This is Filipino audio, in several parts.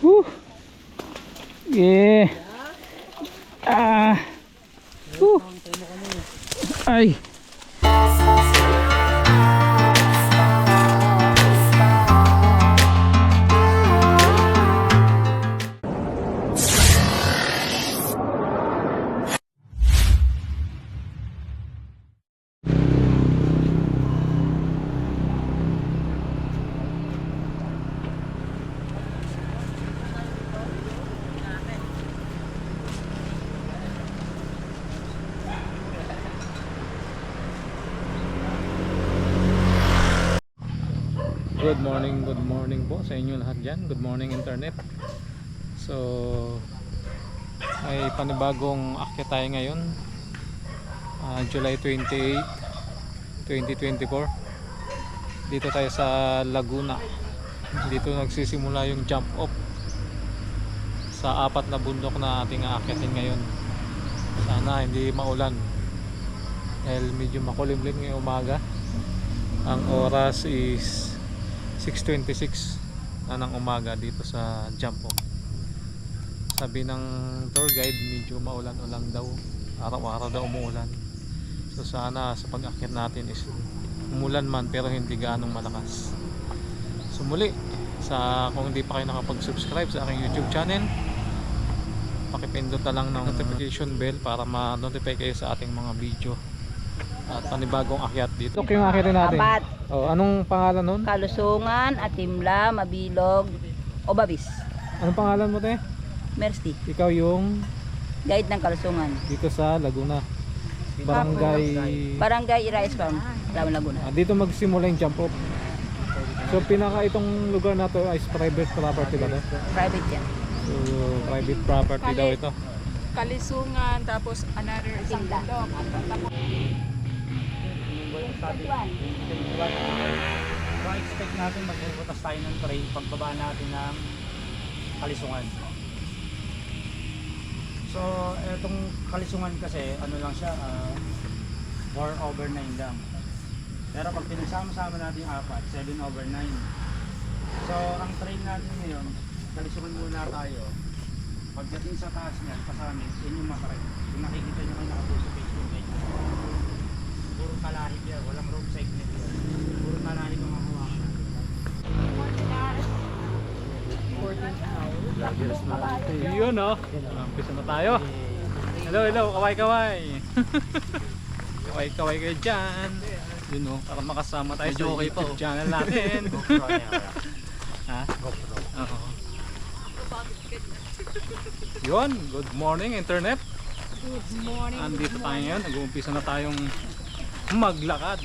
Whew. Yeah. Ah. Whew. Ay. Po sa inyo lahat dyan. Good morning internet. So, ay panibagong akyat tayo ngayon. Ah, July 28, 2024. Dito tayo sa Laguna. Dito nagsisimula yung jump off sa apat na bundok na ating aakyatin ngayon. Sana hindi maulan. Dahil medyo makulimlim ngayong umaga. Ang oras is 6.26 na ng umaga dito sa jump off. Sabi ng tour guide medyo maulan-ulan daw. Araw-araw daw umuulan. So sana sa pag-akyat natin is umulan man pero hindi gaanong malakas. So muli, sa kung hindi pa kayo nakapag-subscribe sa aking YouTube channel, pakipindot na lang ng notification bell para ma-notify kayo sa ating mga video at panibagong akyat dito. Ito yung akyatin natin. Apat. Oh, anong pangalan nun? Kalusungan, Atimla, Mabilog, Obabis. Anong pangalan mo te? Mercy. Ikaw yung Guide ng Kalusungan. dito sa Laguna. Barangay Barangay Irais Farm, Laguna. Ah, dito magsimula yung jump off. So pinaka itong lugar na to is private property ba to? Private yan. So private property daw ito. Kalisungan, tapos another isang Tinda. bundok. So expect natin magbubutas tayo ng train pagbaba natin ng kalisungan. So etong kalisungan kasi ano lang siya uh, 4 over 9 lang. Pero pag pinagsama-sama natin yung apat, 7 over 9. So ang train natin ngayon, kalisungan muna tayo. Pagdating sa taas niyan, kasama, yun yung matrain. Kung nakikita nyo kayo page. Puro kalahib yan, walang road segment yan. Puro kalahib ang hawakan natin. Yun oh. Umpisa na tayo. Hello, hello, kaway-kaway. kaway-kaway kayo dyan. Yun oh, para makasama tayo sa YouTube channel natin. ha? Oo. Yun, good morning internet. Good morning. Andito tayo ngayon, nag-uumpisa na tayong maglakad.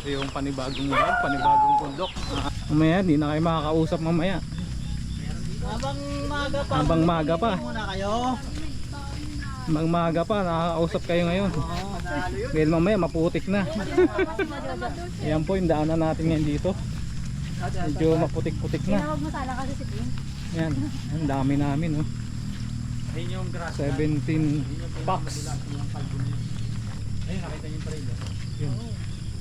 Ito yung panibagong lugar, panibagong bundok. Mamaya, hindi na kayo makakausap mamaya. Habang maga pa, Habang maga pa. muna kayo. Habang maga pa, nakakausap kayo ngayon. Dahil mamaya, maputik na. Ayan po yung daanan natin ngayon dito. Medyo maputik-putik na. Tinawag mo sana kasi si Pin. Yan, ang dami namin. Oh. Ayun yung grass. 17 packs. Nakita niyo trail. oh. Yun.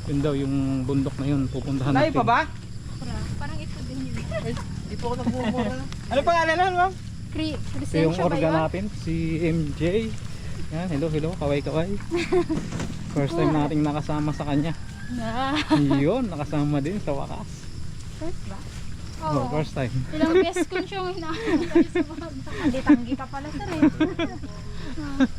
Yun daw yung bundok na yun, pupuntahan Layo natin. pa ba? Parang ito din yun. Di po ako nagmumura. ano pangalan nun, ma'am? Cre Ito yung orga natin, si MJ. Yan, hello, hello, kaway-kaway. First time nating nakasama sa kanya. Na. Yun, nakasama din sa wakas. First ba? Oh, first time. Ilang beses ko siyang hinahanap sa mga Hindi, tanggi ka pala sir eh.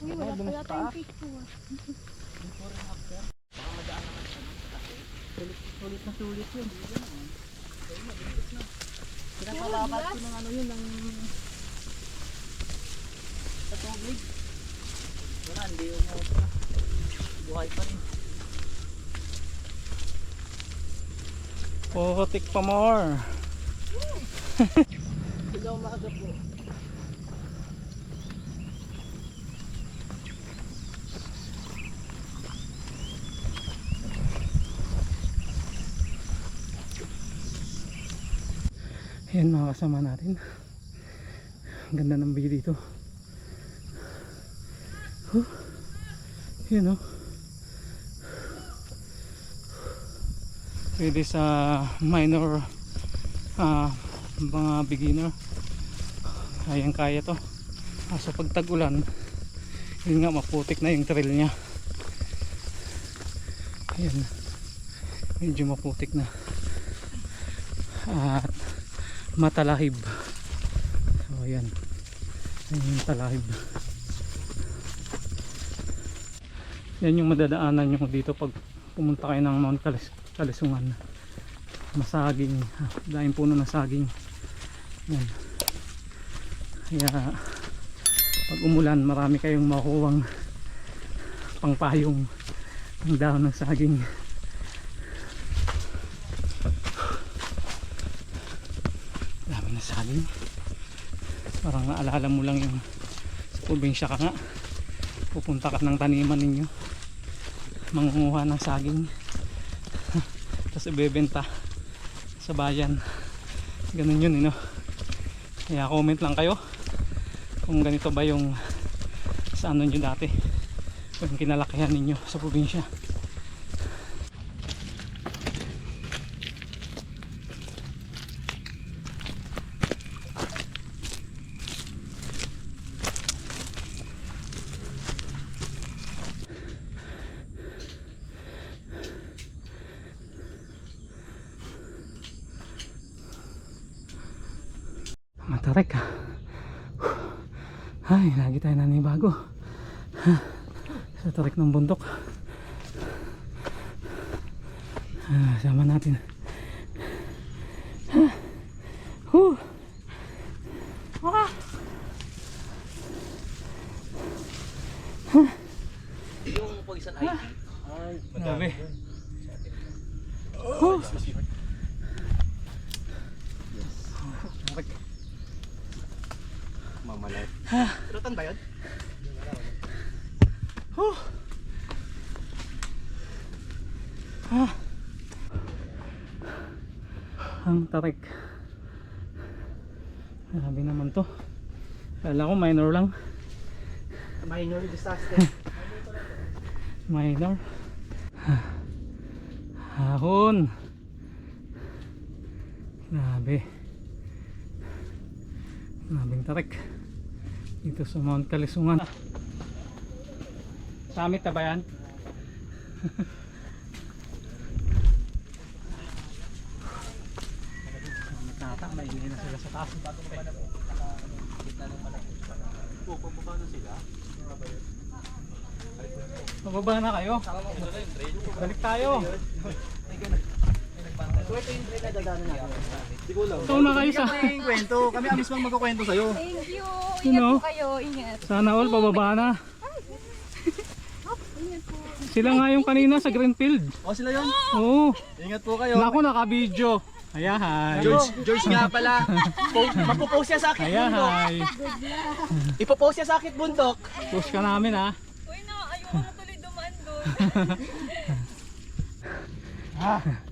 Uy, wala pala tayong picture. Sulit na sulit yun. Pinapalapat ko ng ano yun, ng sa tubig. Wala, hindi umubra. Putik pa more. Ayan mga kasama natin. Ang ganda ng view dito. Huh. Yan o. Pwede sa minor ah, mga beginner. Kayang kaya to. Kaso pag tag-ulan, yun nga maputik na yung trail niya. Ayan. Medyo maputik na. At matalahib. So ayan. Ayan yung talahib. Yan yung madadaanan nyo dito pag pumunta kayo ng Mount Kalis Kalisungan. Masaging. ah, Dahil puno ng saging. Yan. Kaya pag umulan marami kayong makuwang pangpayong ng dahon ng saging. Dami na saging. Parang naalala mo lang yung sa probinsya ka nga. Pupunta ka ng taniman ninyo. Mangunguha ng saging. Tapos ibebenta sa bayan. Ganun yun, eh, no? Kaya comment lang kayo kung ganito ba yung sa ano nyo dati. Kung kinalakihan ninyo sa probinsya. Matarek ah. Ay, lagi tayo nanibago. Tarik ng bundok. Ah, sama natin. Ah. Huh. Ah. Yung poison ivy. Grabe. Huh. Tarik. Mamalay. Rutan ba yun? Ah. Ang tarik. Grabe naman to. Kala ko minor lang. Minor disaster. Minor. Hahon. Grabe. Grabing tarik. Dito sa Mount Kalisungan. Summit na ba yan? Summit na ata. Maingay na sila sa taas. Pababa na kayo. Balik tayo. Ito yung trail na dadaanan natin. Ito na kayo sa... kwento. Kami ang mismo magkukwento sa'yo. Thank you. Ingat po kayo. Ingat. Sana all pababa na. Sila nga yung kanina sa Greenfield. O sila yun. Oo. Ingat po kayo. Naku, naka-video. Kaya hi. George, George nga pala. Po- Mapopost siya sa akin bundok. hi. Ipopost siya sa akin bundok. Push ka namin ha. Uy na, ayoko na tuloy dumaan doon.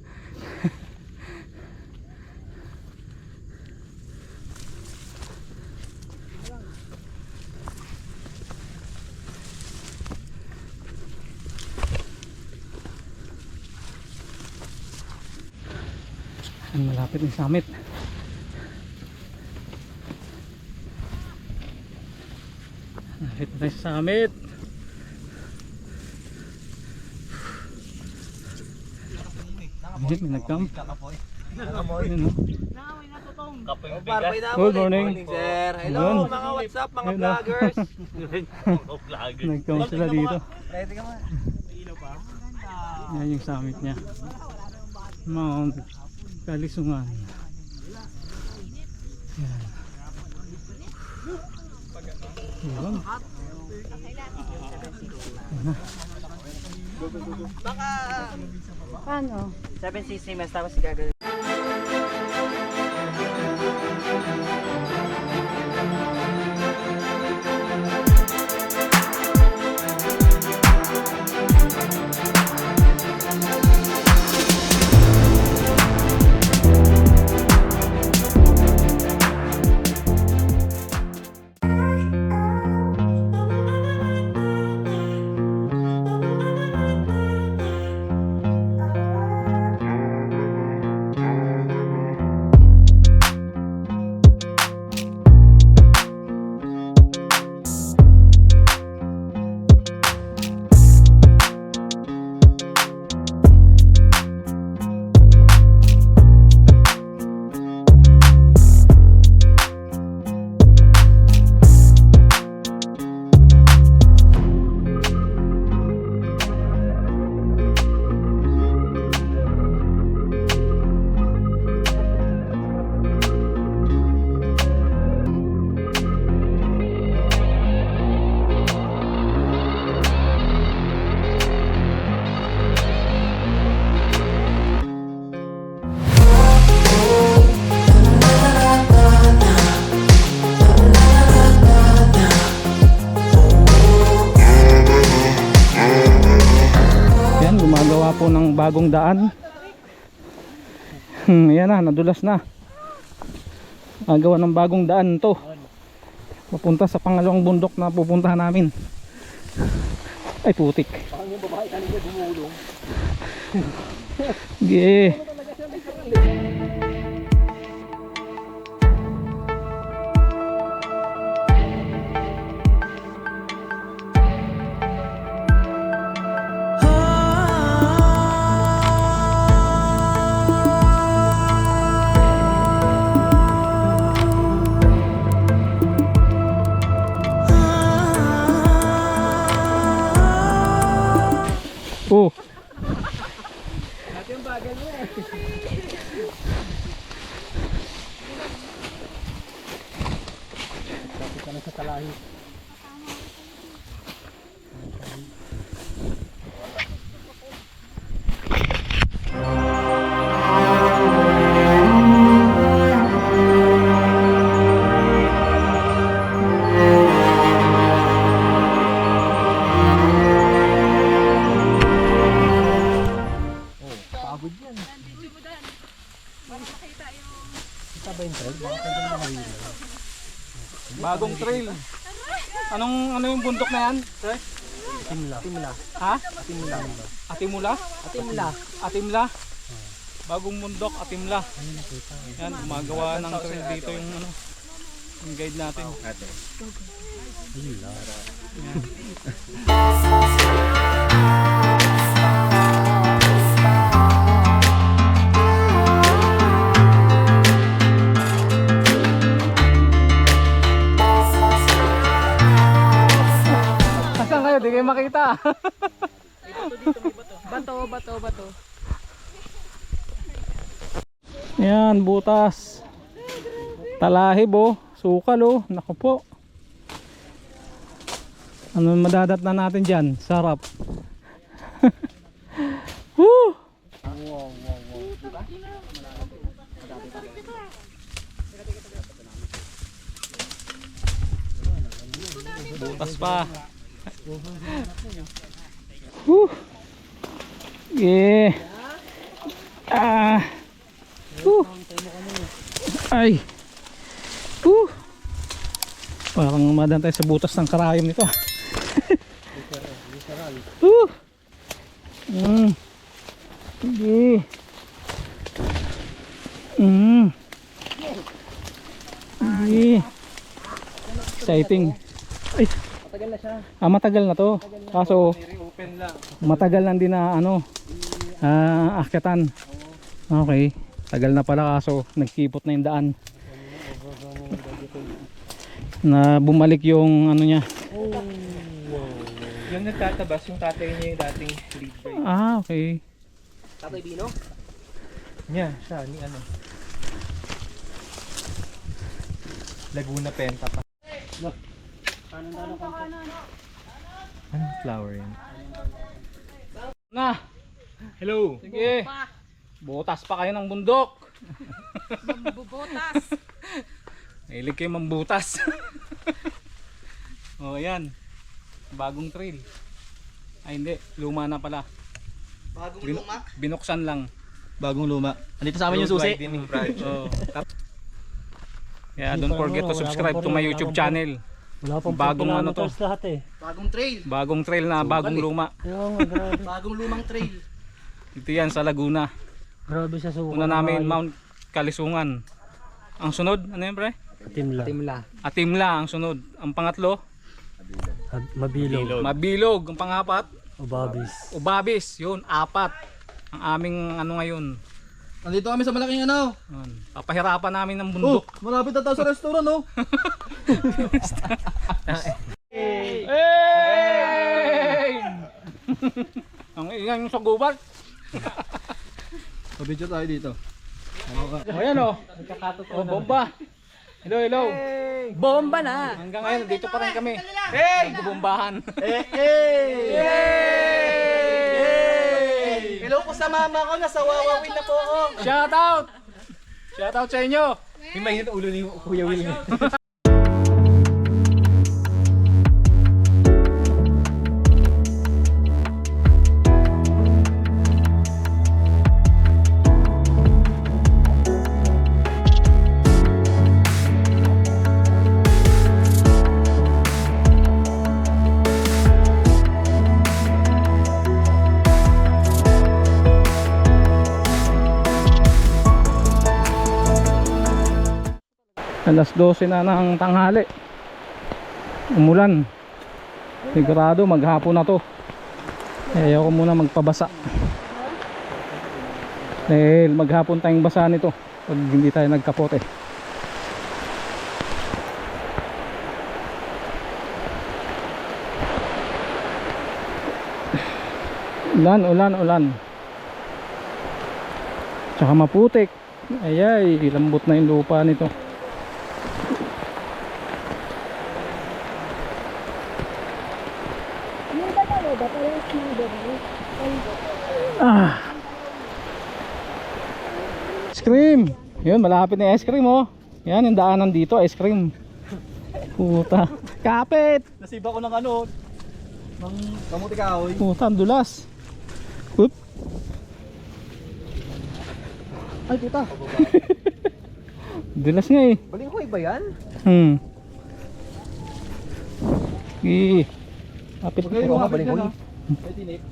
Ang malapit ng summit. Malapit na tayo sa summit. Ayun, may nag-camp. Oh. Barbay na Good morning. sir. Hello mga what's up mga Yun, oh. vloggers. Nag-camp sila dito. Ready ka mo? Yan yung summit niya. Mount Kalisungan. Yan. Yan. Baka... Paano? 7cc mas tapos gagawin. Bagong daan. Hmm, yan na, nadulas na. Gagawa ng bagong daan to. Papunta sa pangalawang bundok na pupuntahan namin. Ay putik. Yeah. Atimla. Atimula? Atimla. Atimla. Bagong bundok, Atimla. Yan, gumagawa ng trail dito yung ano, yung guide natin. Kayo? Di kayo makita. Yan, butas. Talahib oh. Sukal oh. Naku po. Ano madadat na natin dyan? Sarap. Woo! Butas pa. Woo! Yeah. Ah. Woo. Ay. Woo. Parang umadan tayo sa butas ng karayom nito. Woo. Mm. Sige. Mm. Sige. Exciting. Ay. Matagal na siya. Ah, matagal na to. Kaso, Open lang. matagal lang din na ano, ah, akyatan. Okay. Tagal na pala kaso nagkipot na yung daan. Na bumalik yung ano niya. Yung nagtatabas, yung tatay niya yung dating lead guy. Ah, okay. Tatay Bino? Niya, siya, ni ano. Laguna Penta pa. Anong flower yan? Na. Hello. Sige. Butas pa kayo ng bundok. Bubotas. Mahilig kayo mambutas. oh, ayan. Bagong trail. Ay, hindi. Luma na pala. Bagong Bin- binuksan lang. Bagong luma. Andito sa amin yung susi. Oh. Kaya don't forget to subscribe to my YouTube channel. Wala pang Bagong ano to. lahat eh. Bagong trail. Bagong trail na bagong luma. Nga, grabe. Bagong lumang trail. Ito yan sa Laguna. Grabe sa suka. Una namin Mount Kalisungan. Ang sunod, ano yan pre? Timla. Atimla ang sunod. Ang pangatlo, At Mabilog. Mabilog. Ang pangapat, O Babis. Ubabis. Yun, apat. Ang aming ano ngayon. Andito kami sa malaking ano. Yun. Papahirapan namin ng Oh, bundok. malapit na tayo sa restaurant oh. Hey! ang ingay yung sa gubat. Pabidyo tayo dito. O yan o. O bomba. Hello, hello. Bomba na! Hanggang ngayon, dito pa rin kami. Hey! Nagbubombahan. Eh, eh! Hello po sa mama ko, nasa Wawawin na po ako. Shout out! Shout out sa inyo. May mainit ulo ni Kuya Will. Alas 12 na ng tanghali. Umulan. Sigurado maghapon na to. Eh, Ayaw muna magpabasa. Dahil maghapon tayong basa nito pag hindi tayo nagkapote. Ulan, ulan, ulan. Tsaka maputik. Ayay, lambot na yung lupa nito. Ah. Ice cream. Yun, malapit na yung ice cream oh. Yan, yung daanan dito, ice cream. Puta. Kapit. Nasiba ko ng ano. Ng kamuti kahoy. Puta, ang dulas. Oop. Ay puta. Dulas nga eh. Baling ko ba yan? Hmm. Sige. Kapit. Huwag kayo lumapit ko. ah. May tinik.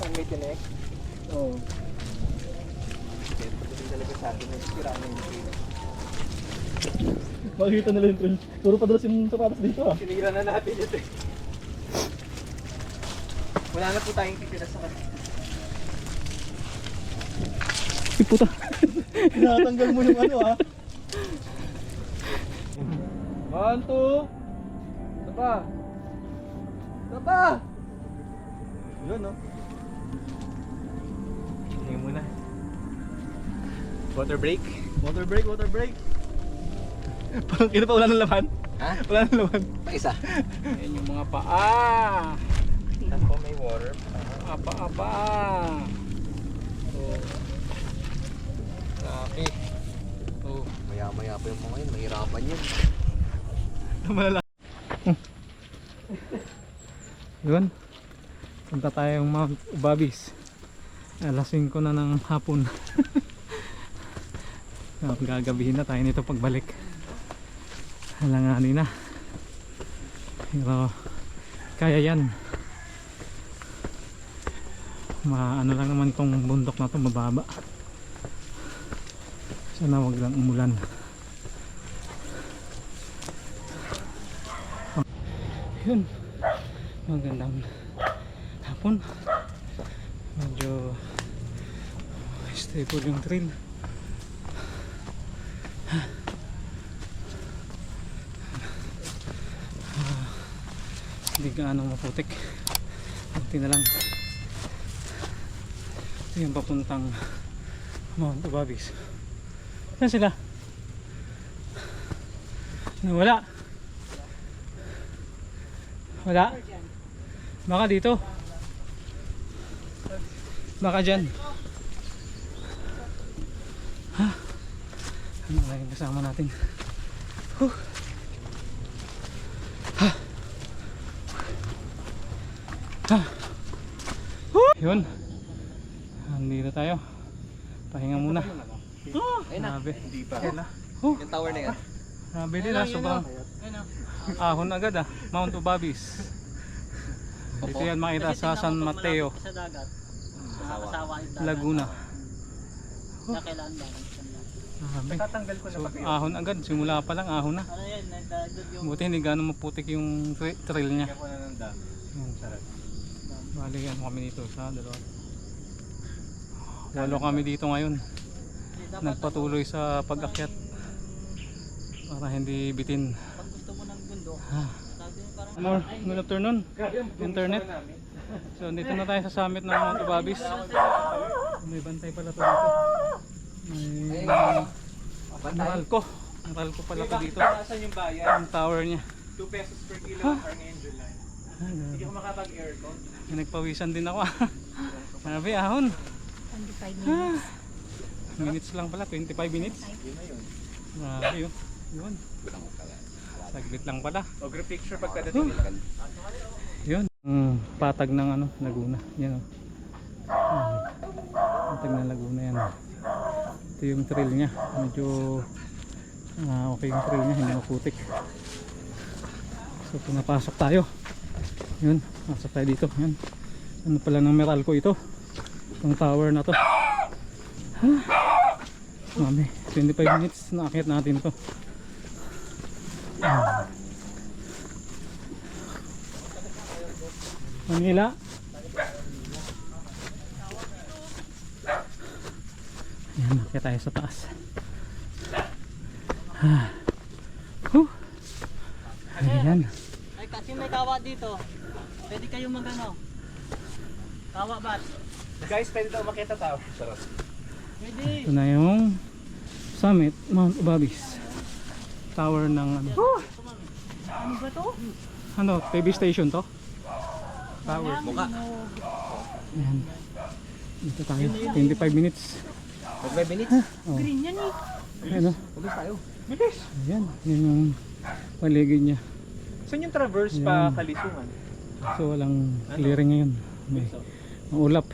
May tinik? Oo. Makikita nila yung trail. Puro padalas yung sapatos dito ah. Sinira na natin ito eh. Wala na po tayong titira sa kanila. Ay, puta. Tinatanggal mo yung ano ah. One, two. Isa pa. Yun no. Ngayon muna. Water break. Water break, water break. Parang kina pa wala ng laman. Ha? Wala ng laman. Isa. Yan yung mga paa. Ako may water. Mga paa, paa. Oh. Grabe. Oh. Maya-maya pa yung mga yun. Mahirapan yun. Malala. Yun. Punta tayong Mount Ubabis. Alas 5 na ng hapon. So, gagabihin na tayo nito pagbalik. Halanganin na. Pero kaya yan. Maano lang naman itong bundok na to mababa. Sana wag lang umulan. Yun. Magandang hapon. Medyo stable yung trail. Ah, Hindi gaano maputik. Kunti na lang. Ito yung papuntang Mount Ubabis. Saan sila? Nawala. Wala. Baka dito. Baka dyan. Ha? Ano na yung kasama natin? Huh. Ha. Ha. Huh. Yun. Andito tayo. Pahinga muna. Grabe. Huh. Yung tower na yan. Grabe din ah, sobrang ahon agad ah, Mount Ubabis. Dito yan makita sa San Mateo, Sa dagat. Laguna. Grabe. Tatanggal ko na So, ahon agad, simula pa lang ahon na. Ano Buti hindi gano'ng maputik yung tra- trail niya. ko Yan. Bali ano kami dito sa dalawa. Walo kami dito ngayon. Nagpatuloy sa pag-akyat para hindi bitin. pag gusto mo ng bundok, sabi mo parang More, good afternoon. Internet. So dito na tayo sa summit ng Mount Ubabis. May bantay pala to dito. May Meralco. Meralco pala to dito. Saan yung bayan? Ang tower niya. 2 pesos per kilometer ngayon July. Ah, Hindi ko makapag-aircon. May Nagpawisan din ako. Grabe ahon. 25 minutes. Minutes lang pala, 25 minutes. Yun na yun. Grabe yun. Saglit lang pala. O group picture pagkadating nila. Yun. Mm, patag ng ano, Laguna. Yan oh. Mm, patag ng Laguna yan. Ito yung trail niya. Medyo ah, okay yung trail niya, hindi maputik. So pinapasok tayo. Yun, pasok tayo dito. Yan. Ano pala ng Meralco ito? Itong tower na to. Ha? Mami, 25 minutes na akyat natin to. Manila. Ayan, kaya tayo sa taas. Ah. Huh. Ayan. Ay, kasi may kawa dito. Pwede kayo magano. Kawa ba? Guys, pwede daw makita tao. Sarap. Pwede. Ito na yung summit, Mount Ubabis. Tower ng ano. Ano ba to? Ano, TV station to? Tower. Mukha. Ayan. Dito tayo. 25 minutes. 5 minutes? Oh. Green yan eh. Ayan o. Bilis tayo. Ayan. Yan yung paligid niya. Saan yung traverse Yan. pa Kalisungan? So walang clearing ngayon. May ulap.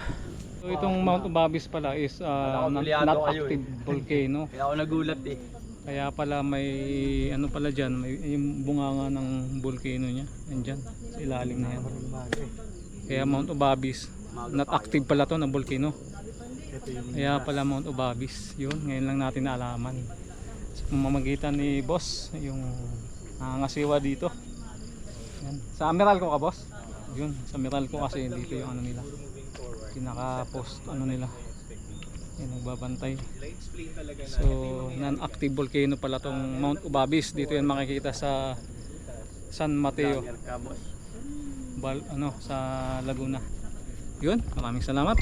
So itong Mount Ubabis pala is uh, not, not active volcano. Kaya ako nagulat eh. Kaya pala may ano pala dyan, may yung bunganga ng volcano niya. Nandyan, sa ilalim na yan. Kaya Mount Ubabis, not active pala to na volcano. Kaya pala Mount Ubabis, yun, ngayon lang natin naalaman. Sa pamamagitan ni boss, yung nangangasiwa dito. Yan. Sa Meralco ka boss? Yun, sa Meralco kasi dito yung ano nila. Pinaka post ano nila. Yan, nagbabantay. So, non-active volcano pala tong Mount Ubabis. Dito yan makikita sa San Mateo. Bal, ano, sa Laguna. Yun, maraming salamat.